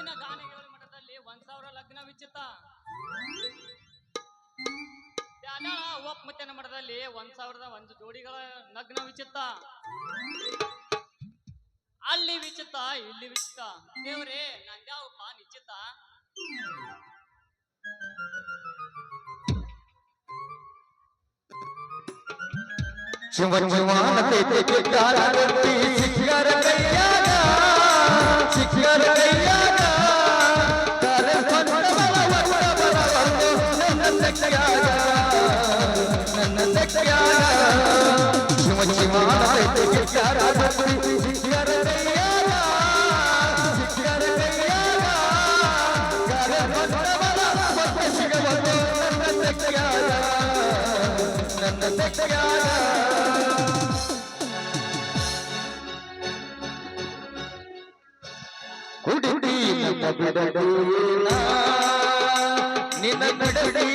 ಇಂದಿನ ಗಾನಗಳ ಮಠದಲ್ಲಿ ಒಂದ್ ಸಾವಿರ ಲಗ್ನ ವಿಚಿತ ಒಪ್ಪ ಮಠದಲ್ಲಿ ಜೋಡಿಗಳ ಲಗ್ನ ವಿಚಿತ ಅಲ್ಲಿ ವಿಚಿತ ಇಲ್ಲಿ ವಿಚಿತ ದೇವ್ರೇ ನಂದ್ಯಾವಪ್ಪ ನಿಶ್ಚಿತ. ಶಿವ ಹುಡುಗಿ ನನ್ನ ಬಿಡಲೂನ ನಿನ್ನ ಬಿಡಲಿ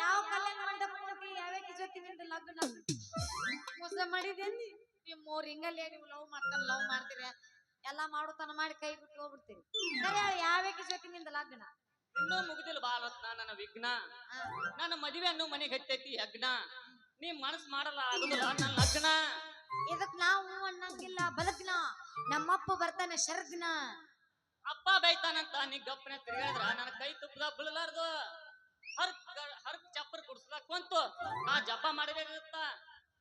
ಯಾವ ಕಲ್ಯಾಣ ಮಂಟಪ ಯಾವ್ಯಾಕಿ ಜೊತೆ ನಿಂದು ಲಗ್ನ. ಮೋಸ ಮಾಡಿದೇನಿ ನೀವು ಮೂರ್ ಹಿಂಗಲ್ಲಿ ನೀವು ಲವ್ ಮಾಡ್ತಾನ ಲವ್ ಮಾಡ್ತೀರ? ಎಲ್ಲಾ ಮಾಡೋತನ ಮಾಡಿ ಕೈ ಬಿಟ್ಟು ಹೋಗ್ಬಿಡ್ತೀರಿ. ಸರಿ ಯಾವ್ಯಾಕೆ ಜೊತೆ ನಿಂದ ಲಗ್ನ? ಇನ್ನೂ ಮುಗಿದಿಲ್ಲ ಬಾಲತ್ನ ನನ್ನ ವಿಘ್ನ. ನನ್ನ ಮದುವೆ ಅನ್ನೋ ಮನೆಗೆ ಹತ್ತೈತಿ ಯಜ್ಞ ನೀ ಮನಸ್ ಮಾಡಲ್ಲ ಆಗುದಿಲ್ಲ ನನ್ನ ಲಗ್ನ. ಇದಕ್ ನಾವು ಅನ್ನಂಗಿಲ್ಲ ಬಲಗ್ನ ನಮ್ಮಪ್ಪ ಬರ್ತಾನೆ ಶರದ್ನ. ಅಪ್ಪ ಬೈತಾನಂತ ನೀ ಗಪ್ಪನೆ ತಿರುಗಾಡಿದ್ರ ನನ್ನ ಕೈ ತುಪ್ಪದ ಬೀಳಲಾರ್ದು. ಹರ್ ಹರ್ ಚಪ್ಪರ್ ಕುಡ್ಸ್ಲಾಕ್ ಕುಂತು ಆ ಜಪ ಮಾಡಬೇಕಿರುತ್ತ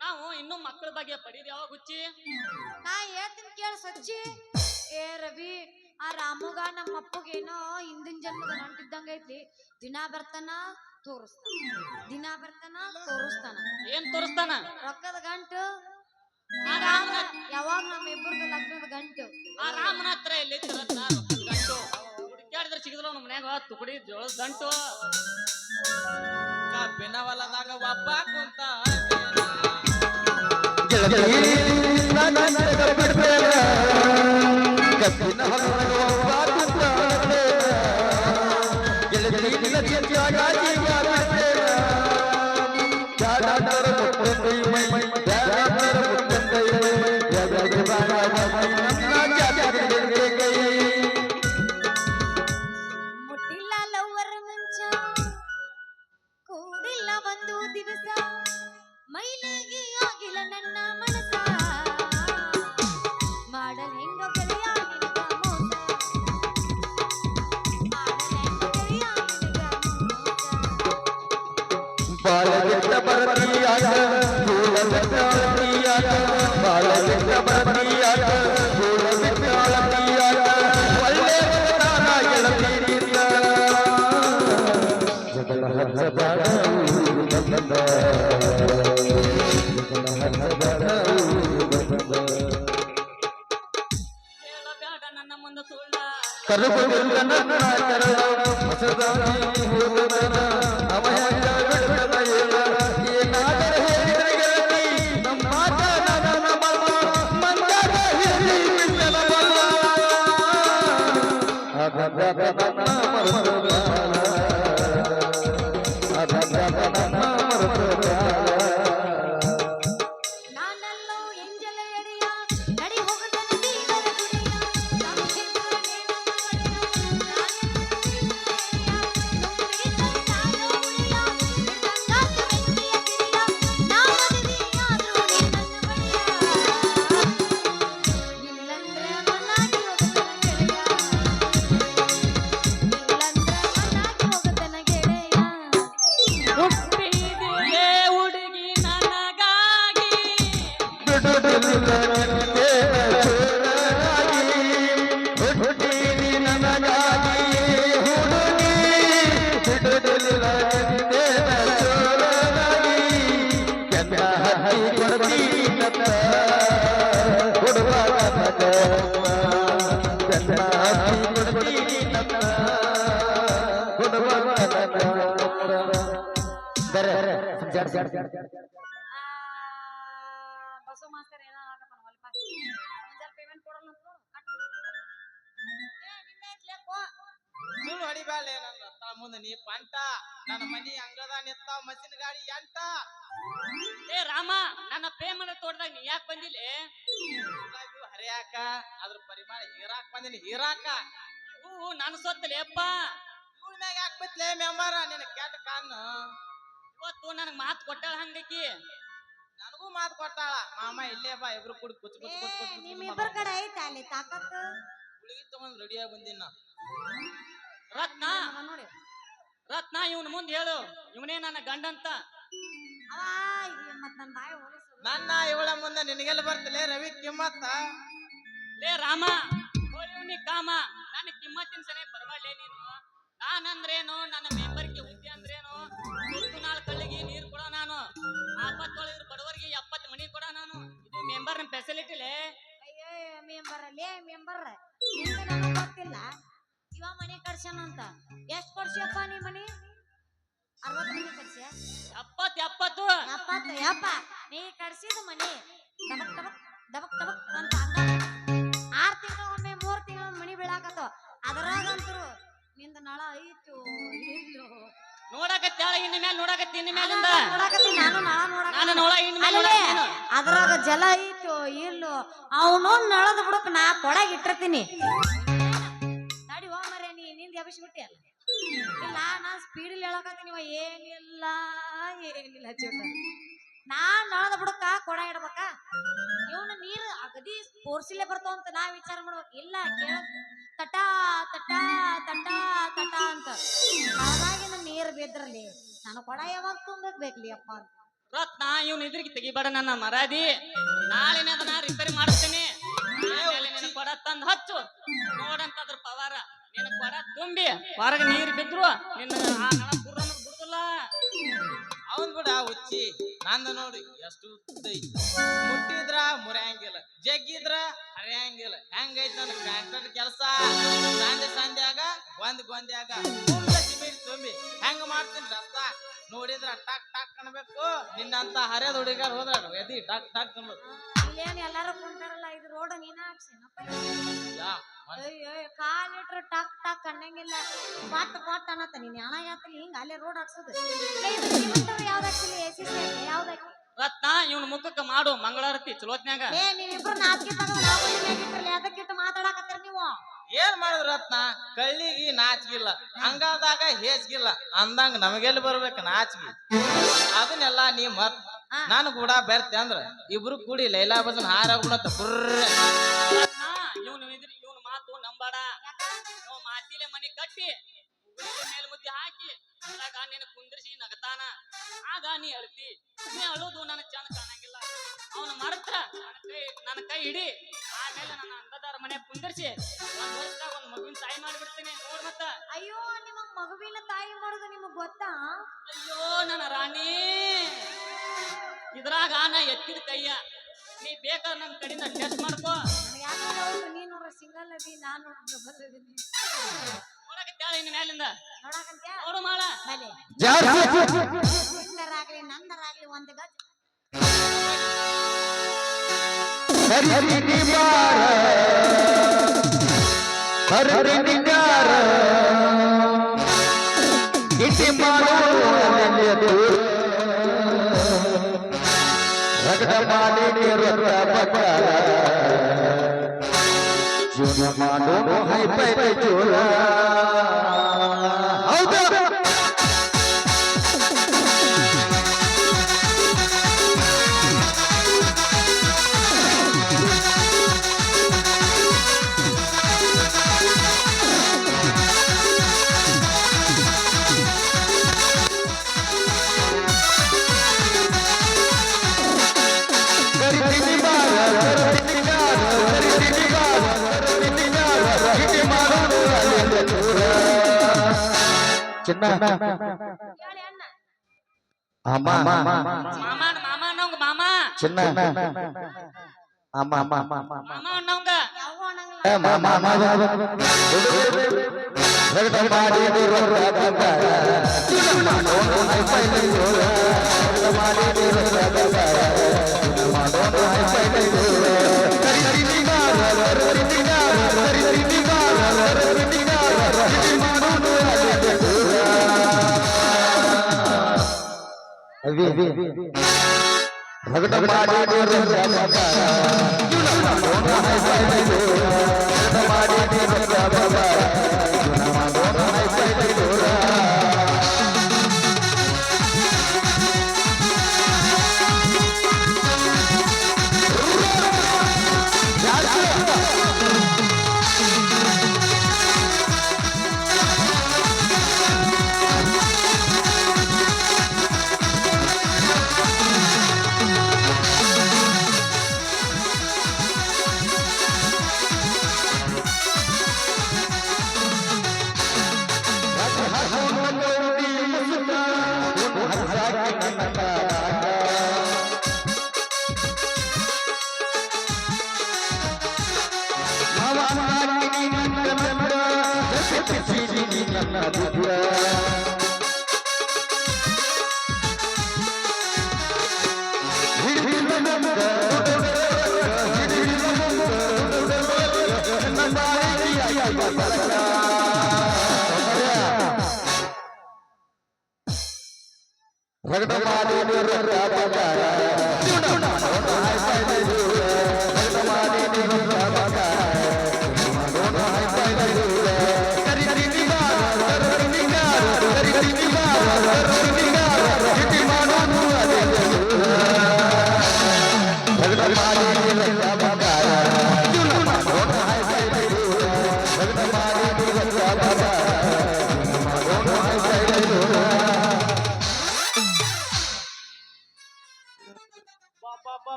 ನಾವು ಇನ್ನೂ ಮಕ್ಕಳ ಬಗ್ಗೆ ಪಡೀರಿ ಯಾವಾಗ ಹುಚ್ಚಿ? ನಾ ಹೇಳ್ತೀನಿ ಕೇಳ ಸಚ್ಚಿ. ಏ ರವಿ ಆ ರಾಮುಗ ನಮ್ಮ ಅಪ್ಪಗೇನೋ ಹಿಂದಿನ ಜನ್ಮದ ಹೊಂಟಿದ್ದಂಗ ಐತಿ. ದಿನ ಬರ್ತಾನ ತೋರಿಸ್ತಾನ. ದಿನ ಬರ್ತಾನ ತೋರಿಸ್ತಾನ. ಏನ್ ತೋರಿಸ್ತಾನ? ರೊಕ್ಕದ ಗಂಟು. ಯಾವಾಗ ನಮ್ಮ ಇಬ್ಬರದ ಲಗ್ನದ ಗಂಟು. ಆ ರಾಮನ ಹತ್ರ ಎಲ್ಲಿ ರತ್ನ ಹುಡುಕ್ಯಾಡಿದ್ರೆ ಸಿಗದ್ರ ನಮ್ಮ ಮನ್ಯಾಗ ತುಕಡಿ ಜೋಳದ ಗಂಟು. ಕಬ್ಬಿನ ಹೊಲದಾಗ ಒಬ್ಬ ಕುಂತ ಕಬ್ಬಿನ ಹೊಲದಾಗ ಕರುಗುವುದಿಲ್ಲ ನನ್ನ ಕರಳ ಹೊಸದಾಗಿ ಬಸವ ಮಾಸ್ತರ್ ಏನೋ ಆಗಪ್ಪ ಹೊಲ್ಪ ಒಂದ್ ಪೇಮೆಂಟ್ ಕೊಡಲ್ಲ ಅಂತ ನೋಡು. ಕಟ್. ಏ. ಸುಳ್ಳು ನನ್ನ ಮುಂದೆ ನೀ ಪಂಟ. ನನ್ನ ಮನಿ ಅಂಗದ ನಿತ್ತಾವ ಮಸಿನ ಗಾಡಿ ಎಂಟ. ಏ ರಾಮ ನನ್ನ ಪೇಮೆಂಟ್ ತೋಟದಾಗ ನೀ ಯಾಕೆ ಬಂದಿಲ್ಲ? ಹರಿಯಾಕ ಅದ್ರ ಪರಿಮಾಣ ಹೀರಾಕ್ ಬಂದಿನಿ ಹೀರಾಕ. ಹೂ ನನ್ನ ಸೊತ್ತಲೆ ಅಪ್ಪ. ಇವಳ ಮ್ಯಾಗ ಯಾಕೆ ಬಿತ್ಲೆ ಮೆಂಬಾರ ನಿನ್ನ ಕೆಟ್ಟ ಕಣ್ಣು ಇವತ್ತು ನನಗ್ ಮಾತು ಕೊಟ್ಟಾಳ ಹಂಗಕಿ ನನಗೂ ಮಾತು ಕೊಟ್ಟಾಳ. ಮಾಮ ಇಲ್ಲೇ ಬಾ ಇಬ್ರು ಕೂಡಿ ಕುಚ್ ಕುಚ್ ಕುಚ್ ಕುಚ್ ನಿಮ್ಮಿಬ್ಬರ ಕಡೆ ಐತೆ ಅಲ್ಲಿ ತಾಕತ್ತು? ಗುಳಿಗೆ ತಗೊಂಡ್ ರೆಡಿಯಾಗಿ ಬಂದಿನ ರತ್ನ ನೋಡಿ ರತ್ನ ಇವನ್ ಮುಂದೆ ಹೇಳು. ಇವನೇ ನನ್ನ ಗಂಡಂತ. ಅವ ಇಲ್ಲಿ ಮತ್ ನನ್ ಬಾಯಿ ಹೋಲಿಸು ನನ್ನ ಇವಳ ಮುಂದೆ ನಿನಗೆಲ್ಲ ಬರ್ತಲೇ ರವಿ ಕಿಮ್ಮತ್ತ. ಲೇ ರಾಮ ಹೋಳಿವ್ನಿ ಕಾಮ. ನನ್ನ ಕಿಮ್ಮತ್ತಿನ ಸರಿ ಪರವಾಗಿಲ್ಲ ನೀನು. ನಾನಂದ್ರೇನು ನನ್ನ ಮೆಂಬರ್ಗೆ ಮನೆ ಕಡ್ಸ್ಯಾನ ಅಂತ. ಎಷ್ಟ್ ಕೊಡ್ಸಿಯಪ್ಪ ನೀ ಮನಿ? ಅರವತ್ತು ಮನಿ ಕಡ್ಸ್ಯ ಎಪ್ಪತ್ ಎಪ್ಪತ್ತು. ಎಪ್ಪತ್ತು ಯಪ್ಪ. ನೀ ಕಡ್ಸಿದ ಮನಿ ದಬಕ್ ದಬಕ್ ದಬಕ್ ದಬಕ್ ಅಂತ ಹಂಗ. ಆರ್ ತಿಂಗಳ ಒಮ್ಮೆ ಮೂರ್ ತಿಂಗಳ ಮನಿ ಬೀಳಾಕತ್ತವ ಅದರಾಗಂತರು ನಿಂದ ನಳ ಐತು ಇಲ್ಲೋ. ನೋಡಕತ್ತಾಳ ಇನ್ನ ಮೇಲೆ ನೋಡಕತ್ತಿ ಇನ್ನ ಮೇಲಿಂದ ನೋಡಾಕತ್ತೀನಿ ನಾನು ನಳ ನಾನು ನೋಡಕ ನೋಡ ಇನ್ ಮೇಲೆ ಅದ್ರಾಗ ಜಲ ಐತು ಇಲ್ಲೋ. ಅವನು ನಳದ ಬಿಡಕ್ ನಾ ಕೊಡಾಗ ನೀ ನಿಂದ ಅಲ್ಲ. ಇಲ್ಲ, ನಾ ಸ್ಪೀಡ್ ಹೇಳಕತ್ತೀನಿ, ಇವ ಏನಿಲ್ಲ ಏನಿಲ್ಲ ಚೂಟ. ನಾ ನಳದ ಬಿಡಕ್ಕ ಕೊಡ ಇಡ್ಬೇಕ. ಇವನು ನೀರು ಅಗದಿ ಪೋರ್ಸಿಲೆ ಬರ್ತಾವ ಅಂತ ನಾ ವಿಚಾರ ಮಾಡ್ಬೇಕು. ಇಲ್ಲ, ಕೇಳ. ತಟ ತಟ ತಟ ತಟ ಅಂತ. ನಳದಾಗಿನ ನೀರು ಬಿದ್ರಲಿ, ನಾನು ಕೊಡ ಯಾವಾಗ ತುಂಬಬೇಕ್ಲಿ ಅಪ್ಪ ಅಂತ. ರತ್ನ ಇವನ್ ಇದ್ರಿಗೆ ತೆಗಿಬೇಡ ನನ್ನ ಮರಾದಿ. ನಾಳೆನೇ ಅದನ್ನ ರಿಪೇರಿ ಮಾಡಿಸ್ತೀನಿ ತುಂಬಿ ಹೊರಗೆ ನೀರ್ ಬಿದ್ರು, ನಿನ್ನ ಆ ಬಿಡುದಿಲ್ಲ. ಅವನ್ ಬಿಡ ಉಚ್ಚಿ ನಂದ ನೋಡಿ ಎಷ್ಟು ಮುಟ್ಟಿದ್ರ ಮುರಿಯಂಗಿಲ್ಲ ಜಗ್ಗಿದ್ರ ಹರಿಯಂಗಿಲ್ಲ ಹೆಂಗೈತಿ ನನ್ನ ಕಾಂಟ್ರಾಕ್ಟ್ ಕೆಲಸ. ಸಂಜೆ ಸಂಧ್ಯಾಗ ಒಂದ್ ಗೊಂದ್ಯಾಗ. ಆಗ ತುಂಬಿ. ಹೆಂಗ ಮಾಡ್ತೀನಿ ರಸ್ತ? ನೋಡಿದ್ರ ಟಕ್ ಟಕ್ ಅನ್ಬೇಕು. ನಿನ್ನಂತ ಹರಿಯದ ಹುಡುಗಾರ ಹೋದ್ರ ಎದಿ ಟಕ್ ಟಕ್ ಅನ್ಬೇಕು. ಇಲ್ಲೇನ್ ಎಲ್ಲಾರು ಕುಂತಾರಲ್ಲ ಇದು ರೋಡ್ ನೀನ ಹಾಕ್ಸೇನಪ್ಪ. ಯಾ, ಅಯ್ಯೋ ಕಾಲ್ ಇಟ್ರ ಟಕ್ ಟಕ್ ಅನ್ನಂಗಿಲ್ಲ. ಕೊಟ್ಟ ಕೊಟ್ಟ ಅನ್ನತ್ತ ನೀನ್ ಹಣ ಯಾತಲಿ ಹಿಂಗ ಅಲ್ಲೇ ರೋಡ್ ಹಾಕ್ಸೋದು. ಏ, ಇದು ಸಿಮೆಂಟ್ ಯಾವ್ದು ಹಾಕ್ಸಿಲ್ಲ ಎ ಸಿ ಸಿ ಯಾವ್ದು ರತ್ನ ಇವನ್ ಮುಖಕ್ಕೆ ಮಾಡು ಮಂಗಳಾರತಿ ಚಲೋತ್ನ್ಯಾಗ. ಏ ನೀವಿಬ್ರು ನಾಚಿಕೆ ತಗದು ನಾವು ಮ್ಯಾಗಿಟ್ರಲ್ಲ ಅದಕ್ಕಿಟ್ಟು ಮಾತಾಡಕತ್ತೀರ ನೀವು? ಏನ್ ಮಾಡುದು ರತ್ನ? ಕಳ್ಳಿಗಿ ನಾಚಿಗಿಲ್ಲ ಹಂಗಾದಾಗ ಹೇಸ್ಗಿಲ್ಲ ಅಂದಂಗ ನಮಗೆಲ್ಲಿ ಬರ್ಬೇಕು ನಾಚಿಗೆ? ಅದನ್ನೆಲ್ಲ ನೀ ಮತ್. ನಾನು ಕೂಡ ಬರ್ತೆ ಅಂದ್ರ ಇಬ್ರು ಕೂಡಿ ಲೈಲಾ ಬಜನ್ ಹಾರ ಬುರ್ರ ರತ್ನ ಇವನು ಇದ್ರಿ ಇವನು ಮಾತು ನಂಬಾಡ. ನಾವು ಮಾತಿಲೆ ಮನಿ ಕಟ್ಟಿ ಮೇಲೆ ಮೇಲ್ ಮುದ್ದೆ ಹಾಕಿ ಅದ್ರಾಗ ನಿನ್ನ ಕುಂದ್ರಿಸಿ ನಗತಾನ. ಆಗ ನೀ ಅಳ್ತಿ ನೀ ಅಳುದು ನನಗ್ ಚಂದ ಕಾಣಂಗಿಲ್ಲ. ಅವನ ಮರತ್ರ ನನ್ನ ಕೈ ನನ್ನ ಕೈ ಹಿಡಿ ಆಮೇಲೆ ನನ್ನ ಅಂದದಾರ ಮನೆ ಕುಂದಿರ್ಸಿ ಒಂದ್ ವರ್ಷದಾಗ ಒಂದ್ ಮಗುವಿನ ತಾಯಿ ಮಾಡಿಬಿಡ್ತೀನಿ ನೋಡ್ ಮತ್ತ. ಅಯ್ಯೋ ನಿಮ್ಮ ಮಗುವಿನ ತಾಯಿ ಮಾಡೋದು ನಿಮಗ್ ಗೊತ್ತಾ? ಅಯ್ಯೋ ನನ್ನ ರಾಣಿ. ಇದ್ರಾಗ ನಾ ಎತ್ತಿದ ಕೈಯ. ನೀ ಬೇಕ ನನ್ನ ಕಡೆಯಿಂದ ಟೆಸ್ಟ್ ಮಾಡ್ಕೋ. ನನಗ್ ಯಾಕೆ ಹೌದು ನೋಡ್ರ ಸಿಂಗಲ್ ಅದಿ ನಾನು ಡಬಲ್ ಅದೀನಿ. ನೋಡಕತ್ಯಾಳ ಇನ್ ಮ್ಯಾಲಿಂದ? ನೋಡಕಂತ್ಯಾ? ನೋಡು ಮಾಳ. ಬಲೆ ಜಾಸ್ತಿ ನಿಂದರಾಗ್ಲಿ ನಂದರಾಗ್ಲಿ ಒಂದ್ ಗಜ. ಸರಿ ಬಾರ. ಹರಿದಿ ಜೀವನ ಮಾಡೋ ಹೈ ಪೈ சின்ன? ஆமா ஆமா மாமா சின்ன? ஆமா ஆமா ஆமா. மாமா அண்ணாங்க ஏ மாமா மாமா வெட்ட மாடி தூரம் காத்தா சின்ன மாமா. உன்னை பையன் தூரம் மாடி. ಮಾಡಿ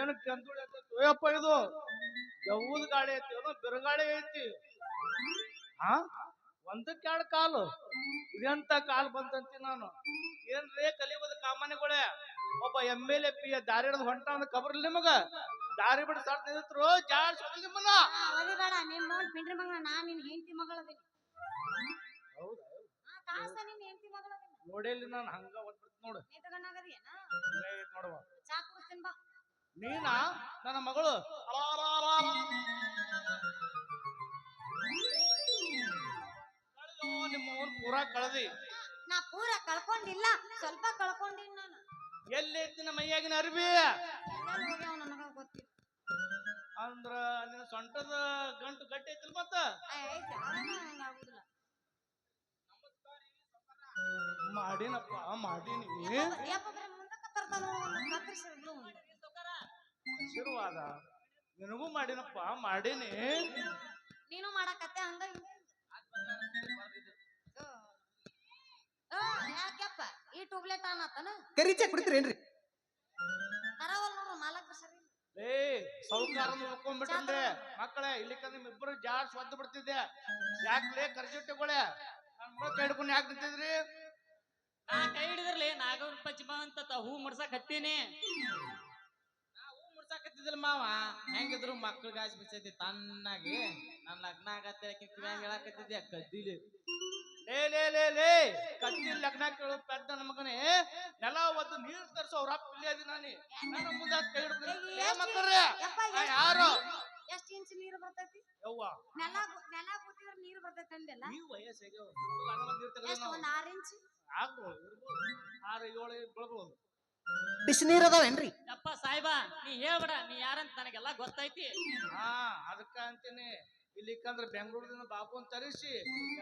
ಏನು ಕಂದುಳಿ ಗಾಡಿ ಐತಿ ಏನೋ ಬಿರುಗಾಳಿ ಐತಿ. ಹಾ ಒಂದಕ್ಕೆ ಎರಡು ಕಾಲು ಇದೆಂತ ಕಾಲು ಬಂತಂತಿ ನಾನು ಏನ್ರೇ ಕಲಿಯೋದ ಕಾಮನೆಗಳೇ ಒಬ್ಬ ಎಂ ಎಲ್ ಎ ಪಿ ದಾರಿ ಹಿಡಿದು ಹೊಂಟ ಅಂತ ಕಬರ್ಲಿ ನಿಮಗ ದಾರಿ ಬಿಡ ಸಟ್ ನಿಂತರು ಜಾಡ್ ಸೊಲ್ ನಿಮ್ಮನ್ನ ಅವಧಿ ಬೇಡ ನಿಮ್ಮ ನೋಡ್ ಪಿಂಡ್ರಿ ಮಗಳ ನಾ ನಿನ್ನ ಹೆಂಡತಿ ಮಗಳದೀನಿ ಹೌದಾ ಆ ಕಾಸ ನಿನ್ನ ಹೆಂಡತಿ ಮಗಳದೀನಿ ನೋಡೇಲಿ ನಾನು ಹಂಗ ಒದ್ಬಿಡ್ತ ನೋಡು ನೀ ತಗೊಂಡಾಗದಿಯೇನ ಹಂಗ ಐತ್ ನೋಡುವ ಚಾ ಕುಡಿಸ್ತೀನಿ ಬಾ ನೀನಾ ನನ್ನ ಮಗಳು ಅಲಾಲಾಲಾಲ. ಕಳ್ದೋ ನಿಮ್ಮ ಊರ್ ಪೂರಾ ಕಳ್ದಿ. ನಾ ಪೂರ ಕಳ್ಕೊಂಡಿಲ್ಲ ಸ್ವಲ್ಪ ಕಳ್ಕೊಂಡಿನಿ ನಾನು. ಎಲ್ಲಿ ಐತಿ ನಮ್ಮ ಮೈಯಾಗಿನ ಅರ್ಬಿ? ಎಲ್ಲಿ ಹೋಗ್ಯಾವ ನನಗ ಗೊತ್ತಿಲ್ಲ. ಅಂದ್ರ ನಿನ್ನ ಸೊಂಟದ ಗಂಟು ಗಟ್ಟಿ ಐತಿಲ್ ಮತ್ತ? ಏ, ಐತೆ ಅದನ್ನ ಹಂಗಾಗುದಿಲ್ಲ ಮಾಡಿನಪ್ಪ ಮಾಡಿನಿ. ಯಪ್ಪ ಬರೀ ಮುಂದಕ್ಕ ತರ್ತಾನೋ ಒಂದು ಕತ್ತರಿಸಿದ್ರು ಒಂದು ಆಶೀರ್ವಾದ. ನಿನಗೂ ಮಾಡಿನಪ್ಪ ಮಾಡಿನಿ. ನೀನು ಮಾಡಕತ್ತೆ ಹಂಗ ಹಿಂಗ. ಟ್ಯೂಬ್ಲೆಟ್ ಆನ್ ಆತನ? ಕರಿ ಚಾ ಕುಡಿತೀರೇನ್ರಿ ತರವಲ್ ನೋಡು ಮಾಲಕ್ರ ಸರಿ ಏ ಸೌಕಾರ ನೋಡ್ಕೊಂಡ್ಬಿಟ್ರೆ ಮಕ್ಕಳೇ ಇಲ್ಲಿ ನಿಮ್ ಇಬ್ರು ಜಾಡ್ ಸ್ವದ್ದು ಬಿಡ್ತಿದ್ದೆ. ಯಾಕ್ಲೇ ಕರ್ಜಿಟ್ಟುಗಳೇ ನನ್ ಕೈ ಹಿಡ್ಕೊಂಡು ಯಾಕೆ ನಿಂತಿದ್ರಿ? ನಾ ಕೈ ಹಿಡಿದ್ರಲಿ ನಾಗವ್ರ ಪಚ್ಚಿಮ ಅಂತ ತ- ಹೂ ಮುಡ್ಸಕ್ ಹತ್ತೀನಿ. ನಾವು ಮುಡ್ಸಾಕತ್ತಿದ್ದಿಲ್ಲ ಮಾವ. ಹೆಂಗಿದ್ರು ಮಕ್ಳಿಗೆ ಆಸೆ ಬಿಚ್ಚೈತಿ ತನ್ನಾಗಿ. ನನ್ನ ಲಗ್ನ ಆಗತ್ತೆ ಕಿವ್ಯಾಂಗ ಹೇಳಾಕತ್ತಿದ್ದೆ ಕದ್ದಿಲಿ. ಲೇ ಲೇ ಲೇ ಲೇ. ಕತ್ತಿ ಲಗ್ನ ಕೇಳೋ ಪೆದ್ದ ಮಗನೇ. ನೆಲ ಒದ್ದು ನೀರ್ ತರ್ಸೋ ಅವ್ರ ಅಪ್ಪ ಇಲ್ಲೇ ಅದಿ ನಾನಿ. ನನ್ನ ಮುಂದೆ ಕೈ ಹಿಡ್ಕೊಂಡು ಮಕ್ಕಳ್ರೆ ಯಾರು? ಎಷ್ಟ್ ಇಂಚ್ ನೀರು ಬರ್ತೈತಿ? ಯವ್ವ. ನೆಲ ನೆಲ ಕೂತಿದ್ರ ನೀರು ಬರ್ತೈತಿ ಅಂದೆಲ್ಲ. ನೀವು ವಯಸ್ಸಿಗೆ ನೀರ್ ಒಂದು ತೆಗೆದ ಒಂದ್ ಆರ್ ಇಂಚ್? ಆಗ್ಬೋದು ಇರ್ಬೋದು. ಆರು ಏಳು ಬೀಳ್ಬೋದು. ಬಿಸಿನೀರ್ ಅದಾವೇನ್ರಿ? ಅಪ್ಪ ಸಾಯ್ಬ ನೀ ಹೇಳ್ಬೇಡ ನೀ ಯಾರಂತ ನನಗೆಲ್ಲ ಗೊತ್ತೈತಿ. ಹಾ ಅದಕ್ಕ ಅಂತೀನಿ. ಇಲ್ಲಿಕಂದ್ರ ಬೆಂಗಳೂರದಿಂದ ಬಾಬುನ್ ತರಿಸಿ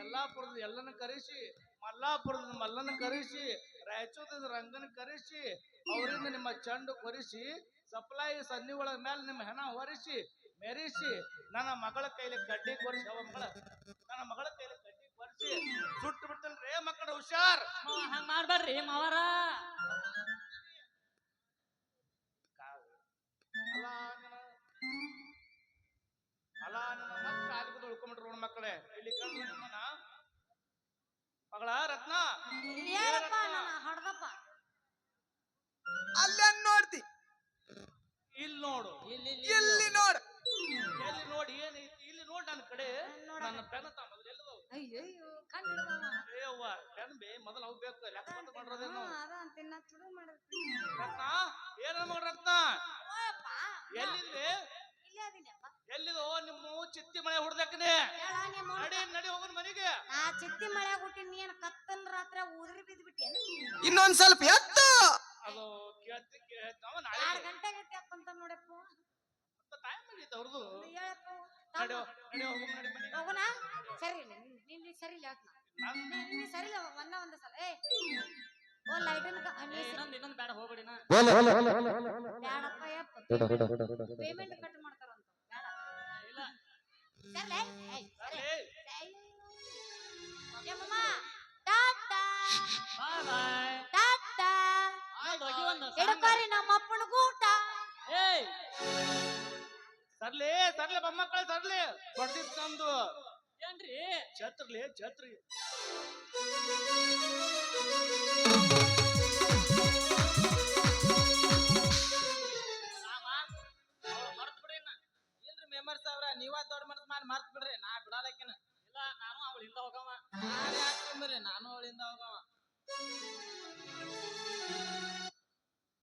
ಯಲ್ಲಾಪುರದ ಎಲ್ಲನ ಕರೆಸಿ ಮಲ್ಲಾಪುರದ ಮಲ್ಲನ ಕರೆಸಿ ರಾಯಚೂರದ ರಂಗನ ಕರೆಸಿ, ಅವರಿಂದ ನಿಮ್ಮ ಚಂಡು ಕೊರಿಸಿ, ಸಪ್ಲೈ ಸನ್ನಿ ಒಳಗ ಮೇಲೆ ನಿಮ್ಮ ಹೆಣ ಹೊರಿಸಿ, ಮೆರಿಸಿ, ನನ್ನ ಮಗಳ ಕೈಲಿ ಕಡ್ಡಿ ಕೊರಿಸಿ, ಅವ ಮಗಳ, ನನ್ನ ಮಗಳ ಕೈಲಿ ಕಡ್ಡಿ ಕೊರಿಸಿ, ಸುಟ್ಟು ಬಿಡ್ತೇನ್ರಿ ಮಕ್ಕಳ ಹುಷಾರ್. ಹಂಗ ಮಾಡ್ಬಾರ್ರಿ ಮಾವಾರ. ಇಲ್ಲಿ ನಿಮ್ಮನ್ನ ಮಗಳ ರತ್ನ? ಏನಪ್ಪ ನಾನು ಹೊಡ್ದಪ್ಪ. ಅಲ್ಲೇ ನೋಡ್ತಿ. ಇಲ್ಲಿ ನೋಡು. ಇಲ್ಲಿ ನೋಡು. ನೋಡ್. ಎಲ್ಲಿ ನೋಡಿ ಏನೈತಿ ಇಲ್ಲಿ ನೋಡ್ ನನ್ನ ಕಡೆ. ನನ್ನ ಪೆನ್ ತಾ ಮೊದಲು ಎಲ್ಲದವು ಹಿಡ್ದವ. ಪೆನ್ ಬೇ ಮೊದಲು ಅವು ಬೇಕು. ಲೆಕ್ಕ ಬಂದ್ ಮಾಡಿರೋದೇನು ಅದ ಅಂತಿನ್ನ ತುಡು ಮಾಡಿರ್ತೀನಿ. ರತ್ನ? ಏನ ಮಗ ರತ್ನ? ಎಲ್ಲಿದ್ವಿ ಇಲ್ಲೇ ಎಲ್ಲಿದೋ ನಿಮ್ಮ ಚಿತ್ತಿ ಮಳೆ ಹೊಡ್ದಕ್ಕನೆ. ಹೇಳ ನಿಮ್ಮ ನಡಿ ನಡಿ ಹೋಗೋಣ ಮನೆಗೆ. ನಾ ಚಿತ್ತಿ ಮಳೆ ಹುಟ್ಟಿ ನೀನ್ ಕತ್ತನ್ ರಾತ್ರಿ ಊರಿ ಬಿದ್ದು ಬಿಟ್ಟೇನು ಇನ್ನೊಂದ್ ಸ್ವಲ್ಪ ಎತ್ತ. ಅದು ಕೇಳ್ತಿ ಕೇಳ್ತಾವ ನಾಳೆ ಎರಡ್ ಗಂಟೆಗೆ ಅಂತ ನೋಡಪ್ಪ ಟೈಮ್ ಆಗೈತೆ ಅವ್ರದ್ದು ಹೇಳಪ್ಪ. ನಡಿ ನಡಿ ಹೋಗೋಣ ನಡಿ ಮನೆಗೆ. ಹೋಗೋಣ ಸರಿ ನಿನ್ ಸರಿ ಇಲ್ಲ ನಿನ್ ಸರಿ ಇಲ್ಲ ಒಂದ ಒಂದ ಸಲ. ಏ ಓ ಲೈಟನ್ ಇನ್ನೊಂದ್ ಇನ್ನೊಂದ್ ಬೇಡ ಹೋಗ್ಬೇಡಿ ನಾ ಬ್ಯಾಡಪ್ಪ ಯಪ್ಪ ಪೇಮೆಂಟ್ ಕಟ್ ಹಿಡ್ಕೋರಿ ನಮ್ಮ ಅಪ್ಪನ ಗೂಟ ಏಯ್ ಸರ್ಲಿ ಸರ್ಲಿ ಬೊಮ್ಮಕ್ಕಳು ಸರ್ಲಿ ಹೊಡ್ದಿತ್ ನಮ್ದು ಏನ್ರಿ ಛತ್ರಿ ಛತ್ರಿ ಮಾತ್ ಮರ್ತ್ ಬಿಡ್ರಿ ನಾ ಬಿಡಾಲಕ್ಕಿನ ಇಲ್ಲ ನಾನು ಅವಳಿಂದ ಹೋಗವ. ನಾನು ನಾನು ಅವಳಿಂದ ಹೋಗವ.